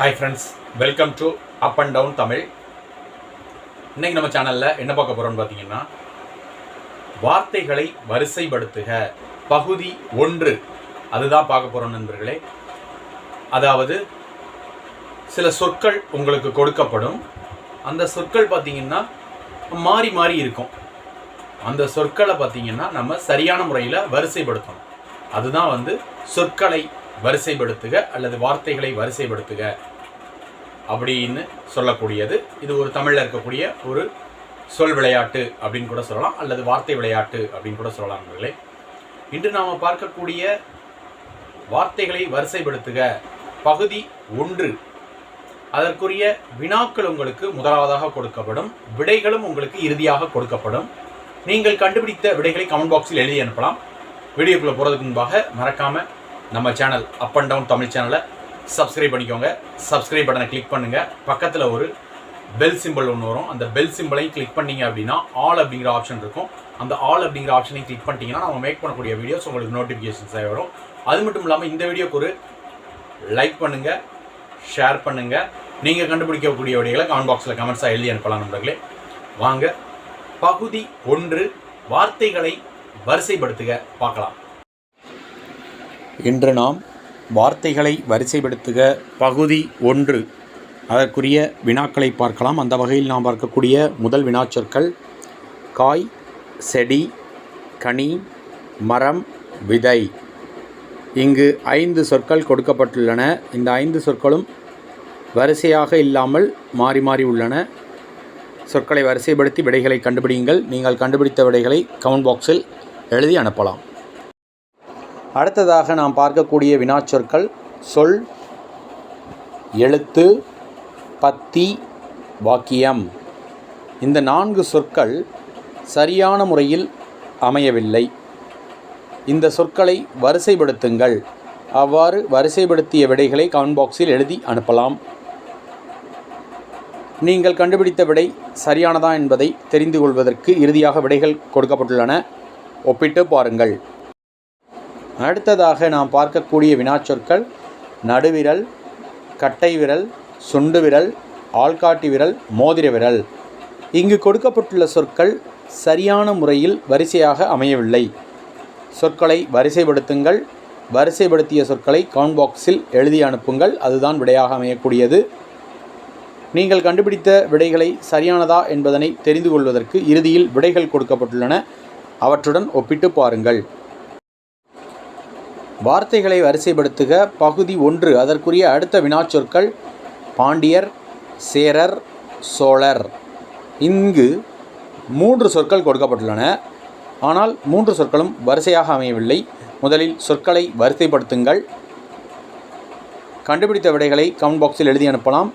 Hi friends welcome to up and down Tamil இன்றைக்கி நம்ம சேனலில் என்ன பார்க்க போகிறோம்னு பார்த்தீங்கன்னா வார்த்தைகளை வரிசைப்படுத்துக. பகுதி ஒன்று. அதுதான் பார்க்க போகிறோம் நண்பர்களே. அதாவது சில சொற்கள் உங்களுக்கு கொடுக்கப்படும். அந்த சொற்கள் பார்த்தீங்கன்னா மாறி மாறி இருக்கும். அந்த சொற்களை பார்த்தீங்கன்னா நம்ம சரியான முறையில் வரிசைப்படுத்தணும். அதுதான் வந்து சொற்களை வரிசைப்படுத்துக அல்லது வார்த்தைகளை வரிசைப்படுத்துக அப்படின்னு சொல்லக்கூடியது. இது ஒரு தமிழில் இருக்கக்கூடிய ஒரு சொல் விளையாட்டு அப்படின்னு கூட சொல்லலாம். அல்லது வார்த்தை விளையாட்டு அப்படின்னு கூட சொல்லலாம் நண்பர்களே. இன்று நாம் பார்க்கக்கூடிய வார்த்தைகளை வரிசைப்படுத்துக. பகுதி ஒன்று. அதற்குரிய வினாக்கள் உங்களுக்கு முதலாவதாக கொடுக்கப்படும். விடைகளும் உங்களுக்கு இறுதியாக கொடுக்கப்படும். நீங்கள் கண்டுபிடித்த விடைகளை கமெண்ட் பாக்ஸில் எழுதி அனுப்பலாம். வீடியோக்குள்ளே போகிறதுக்கு முன்பாக மறக்காமல் நம்ம channel up and down Tamil சேனலை சப்ஸ்கிரைப் பண்ணிக்கோங்க. சப்ஸ்கிரைப் பட்டனை கிளிக் பண்ணுங்கள் பக்கத்தில் ஒரு பெல் சிம்பிள் ஒன்று வரும். அந்த பெல் சிம்பிளையும் கிளிக் பண்ணீங்க அப்படின்னா ஆல் அப்படிங்கிற ஆப்ஷன் இருக்கும். அந்த ஆல் அப்படிங்கிற ஆப்ஷனையும் கிளிக் பண்ணிட்டீங்கன்னா நம்ம மேக் பண்ணக்கூடிய வீடியோஸ் உங்களுக்கு நோட்டிஃபிகேஷன்ஸாக வரும். அது மட்டும் இல்லாமல் இந்த வீடியோக்கு ஒரு லைக் பண்ணுங்கள் ஷேர் பண்ணுங்கள் நீங்கள் கண்டுபிடிக்கக்கூடிய வீடியோகளை கமெண்ட் பாக்ஸில் கமெண்ட்ஸாக எழுதி அனுப்பலாம் நண்பர்களே. வாங்க பகுதி ஒன்று வார்த்தைகளை வரிசைப்படுத்துக. பார்க்கலாம். இன்று நாம் வார்த்தைகளை வரிசைப்படுத்துக பகுதி ஒன்று. அதற்குரிய வினாக்களை பார்க்கலாம். அந்த வகையில் நாம் பார்க்கக்கூடிய முதல் வினாச்சொற்கள் காய் செடி கனி மரம் விதை. இங்கு ஐந்து சொற்கள் கொடுக்கப்பட்டுள்ளன. இந்த ஐந்து சொற்களும் வரிசையாக இல்லாமல் மாறி மாறி உள்ளன. சொற்களை வரிசைப்படுத்தி விடைகளை கண்டுபிடியுங்கள். நீங்கள் கண்டுபிடித்த விடைகளை கமெண்ட் பாக்ஸில் எழுதி அனுப்பலாம். அடுத்ததாக நாம் பார்க்கக்கூடிய வினாச்சொற்கள் சொல் எழுத்து பத்தி வாக்கியம். இந்த நான்கு சொற்கள் சரியான முறையில் அமையவில்லை. இந்த சொற்களை வரிசைப்படுத்துங்கள். அவ்வாறு வரிசைப்படுத்திய விடைகளை கமெண்ட் பாக்ஸில் எழுதி அனுப்பலாம். நீங்கள் கண்டுபிடித்த விடை சரியானதா என்பதை தெரிந்து கொள்வதற்கு இறுதியாக விடைகள் கொடுக்கப்பட்டுள்ளன. ஒப்பிட்டு பாருங்கள். அடுத்ததாக நாம் பார்க்கக்கூடிய வினாச்சொற்கள் நடுவிரல் கட்டை விரல் சுண்டு விரல் ஆள்காட்டி விரல் மோதிர விரல். இங்கு கொடுக்கப்பட்டுள்ள சொற்கள் சரியான முறையில் வரிசையாக அமையவில்லை. சொற்களை வரிசைப்படுத்துங்கள். வரிசைப்படுத்திய சொற்களை கவுண்ட் பாக்ஸில் எழுதி அனுப்புங்கள். அதுதான் விடையாக அமையக்கூடியது. நீங்கள் கண்டுபிடித்த விடைகளை சரியானதா என்பதனை தெரிந்து கொள்வதற்கு இறுதியில் விடைகள் கொடுக்கப்பட்டுள்ளன. அவற்றுடன் ஒப்பிட்டு பாருங்கள். வார்த்தைகளை வரிசைப்படுத்துக. பகுதி ஒன்று. அதற்குரிய அடுத்த வினாச்சொற்கள் பாண்டியர் சேரர் சோழர். இங்கு மூன்று சொற்கள் கொடுக்கப்பட்டுள்ளன. ஆனால் மூன்று சொற்களும் வரிசையாக அமையவில்லை. முதலில் சொற்களை வரிசைப்படுத்துங்கள். கண்டுபிடித்த விடைகளை கமெண்ட் பாக்ஸில் எழுதி அனுப்பலாம்.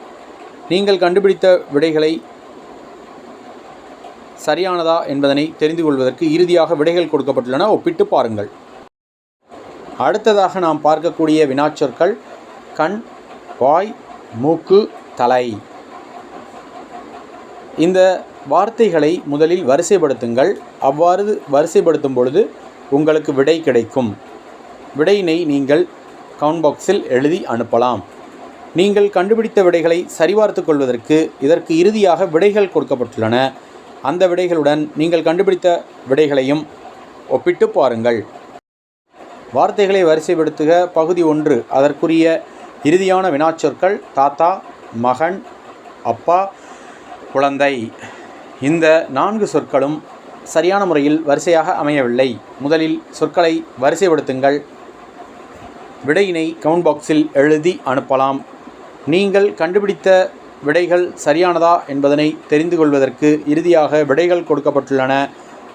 நீங்கள் கண்டுபிடித்த விடைகளை சரியானதா என்பதனை தெரிந்து கொள்வதற்கு இறுதியாக விடைகள் கொடுக்கப்பட்டுள்ளன. ஒப்பிட்டு பாருங்கள். அடுத்ததாக நாம் பார்க்கக்கூடிய வினாச்சொற்கள் கண் வாய் மூக்கு தலை. இந்த வார்த்தைகளை முதலில் வரிசைப்படுத்துங்கள். அவ்வாறு வரிசைப்படுத்தும் பொழுது உங்களுக்கு விடை கிடைக்கும். விடையினை நீங்கள் கவுண்ட் பாக்ஸில் எழுதி அனுப்பலாம். நீங்கள் கண்டுபிடித்த விடைகளை சரிபார்த்து கொள்வதற்கு இதற்கு இறுதியாக விடைகள் கொடுக்கப்பட்டுள்ளன. அந்த விடைகளுடன் நீங்கள் கண்டுபிடித்த விடைகளையும் ஒப்பிட்டு பாருங்கள். வார்த்தைகளை வரிசைப்படுத்துக. பகுதி ஒன்று. அதற்குரிய இறுதியான வினாச்சொற்கள் தாத்தா மகன் அப்பா குழந்தை. இந்த நான்கு சொற்களும் சரியான முறையில் வரிசையாக அமையவில்லை. முதலில் சொற்களை வரிசைப்படுத்துங்கள். விடையினை கவுண்ட் பாக்ஸில் எழுதி அனுப்பலாம். நீங்கள் கண்டுபிடித்த விடைகள் சரியானதா என்பதனை தெரிந்து கொள்வதற்கு இறுதியாக விடைகள் கொடுக்கப்பட்டுள்ளன.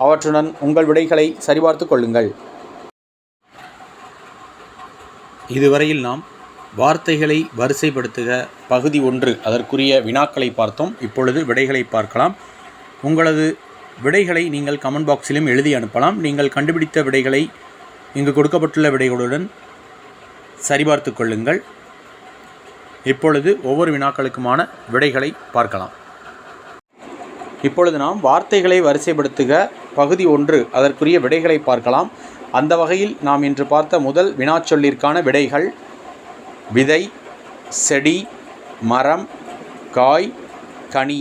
அவற்றுடன் உங்கள் விடைகளை சரிபார்த்து கொள்ளுங்கள். இதுவரையில் நாம் வார்த்தைகளை வரிசைப்படுத்துக பகுதி ஒன்று. அதற்குரிய வினாக்களை பார்த்தோம். இப்பொழுது விடைகளை பார்க்கலாம். உங்களது விடைகளை நீங்கள் கமெண்ட் பாக்ஸிலும் எழுதி அனுப்பலாம். நீங்கள் கண்டுபிடித்த விடைகளை இங்கு கொடுக்கப்பட்டுள்ள விடைகளுடன் சரிபார்த்து கொள்ளுங்கள். இப்பொழுது ஒவ்வொரு வினாக்களுக்குமான விடைகளை பார்க்கலாம். இப்பொழுது நாம் வார்த்தைகளை வரிசைப்படுத்துக பகுதி ஒன்று. அதற்குரிய விடைகளை பார்க்கலாம். அந்த வகையில் நாம் இன்று பார்த்த முதல் வினாச்சொல்லிற்கான விடைகள் விதை செடி மரம் காய் கனி.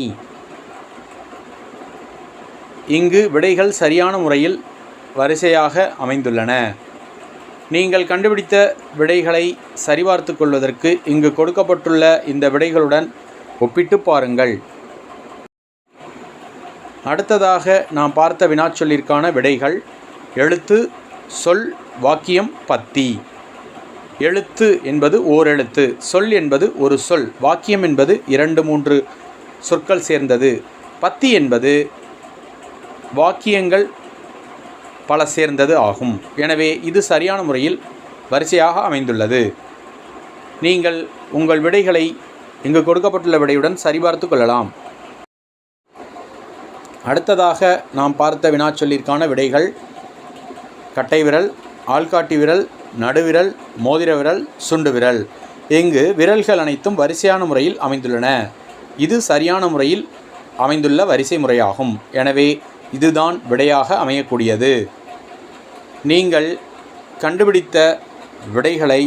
இங்கு விடைகள் சரியான முறையில் வரிசையாக அமைந்துள்ளன. நீங்கள் கண்டுபிடித்த விடைகளை சரிபார்த்து கொள்வதற்கு இங்கு கொடுக்கப்பட்டுள்ள இந்த விடைகளுடன் ஒப்பிட்டு பாருங்கள். அடுத்ததாக நாம் பார்த்த வினாச்சொல்லிற்கான விடைகள் எழுத்து சொல் வாக்கியம் பத்தி. எழுத்து என்பது ஓரெழுத்து. சொல் என்பது ஒரு சொல். வாக்கியம் என்பது இரண்டு மூன்று சொற்கள் சேர்ந்தது. பத்தி என்பது வாக்கியங்கள் பல சேர்ந்தது ஆகும். எனவே இது சரியான முறையில் வரிசையாக அமைந்துள்ளது. நீங்கள் உங்கள் விடைகளை இங்கு கொடுக்கப்பட்டுள்ள விடையுடன் சரிபார்த்து கொள்ளலாம். அடுத்ததாக நாம் பார்த்த வினாச்சொல்லிற்கான விடைகள் கட்டை விரல் ஆள்காட்டி விரல் நடுவிரல் மோதிர விரல் சுண்டு விரல். இங்கு விரல்கள் அனைத்தும் வரிசையான முறையில் அமைந்துள்ளன. இது சரியான முறையில் அமைந்துள்ள வரிசை முறையாகும். எனவே இதுதான் விடையாக அமையக்கூடியது. நீங்கள் கண்டுபிடித்த விடைகளை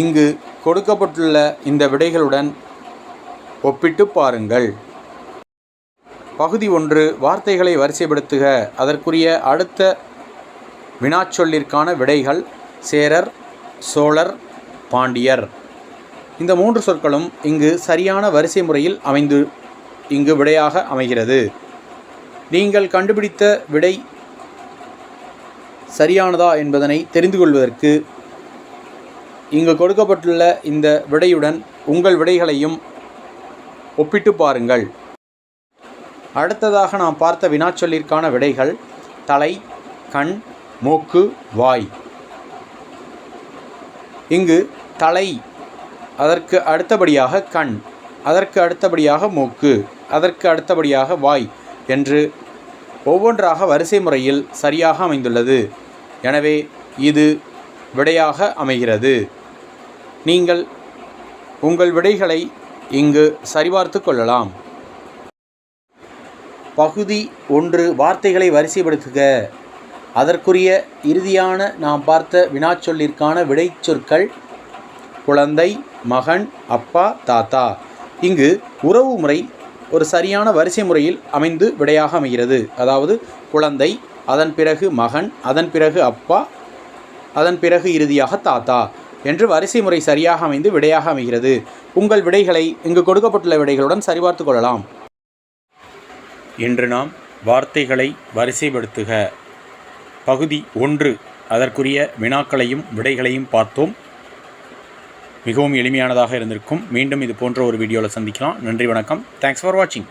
இங்கு கொடுக்கப்பட்டுள்ள இந்த விடைகளுடன் ஒப்பிட்டு பாருங்கள். பகுதி ஒன்று வார்த்தைகளை வரிசைப்படுத்துக. அதற்குரிய அடுத்த வினாச்சொல்லிற்கான விடைகள் சேரர் சோழர் பாண்டியர். இந்த மூன்று சொற்களும் இங்கு சரியான வரிசை முறையில் அமைந்து இங்கு விடையாக அமைகிறது. நீங்கள் கண்டுபிடித்த விடை சரியானதா என்பதனை தெரிந்து கொள்வதற்கு இங்கு கொடுக்கப்பட்டுள்ள இந்த விடையுடன் உங்கள் விடைகளையும் ஒப்பிட்டு பாருங்கள். அடுத்ததாக நாம் பார்த்த வினாச்சொல்லிற்கான விடைகள் தலை கண் மூக்கு வாய். இங்கு தலை அதற்கு அடுத்தபடியாக கண் அதற்கு அடுத்தபடியாக மூக்கு அதற்கு அடுத்தபடியாக வாய் என்று ஒவ்வொன்றாக வரிசை முறையில் சரியாக அமைந்துள்ளது. எனவே இது விடையாக அமைகிறது. நீங்கள் உங்கள் விடைகளை இங்கு சரிபார்த்து கொள்ளலாம். பகுதி ஒன்று வார்த்தைகளை வரிசைப்படுத்துக. அதற்குரிய இறுதியான நாம் பார்த்த வினாச்சொல்லிற்கான விடைச்சொற்கள் குழந்தை மகன் அப்பா தாத்தா. இங்கு உறவு முறை ஒரு சரியான வரிசை முறையில் அமைந்து விடையாக அமைகிறது. அதாவது குழந்தை அதன் பிறகு மகன் அதன் பிறகு அப்பா அதன் பிறகு இறுதியாக தாத்தா என்று வரிசை முறை சரியாக அமைந்து விடையாக அமைகிறது. உங்கள் விடைகளை இங்கு கொடுக்கப்பட்டுள்ள விடைகளுடன் சரிபார்த்து கொள்ளலாம். இன்று நாம் வார்த்தைகளை வரிசைப்படுத்துக. பகுதி ஒன்று. அதற்குரிய வினாக்களையும் விடைகளையும் பார்த்தோம். மிகவும் எளிமையானதாக இருந்திருக்கும். மீண்டும் இது போன்ற ஒரு வீடியோவில் சந்திக்கலாம். நன்றி வணக்கம். தேங்க்ஸ் ஃபார் வாட்சிங்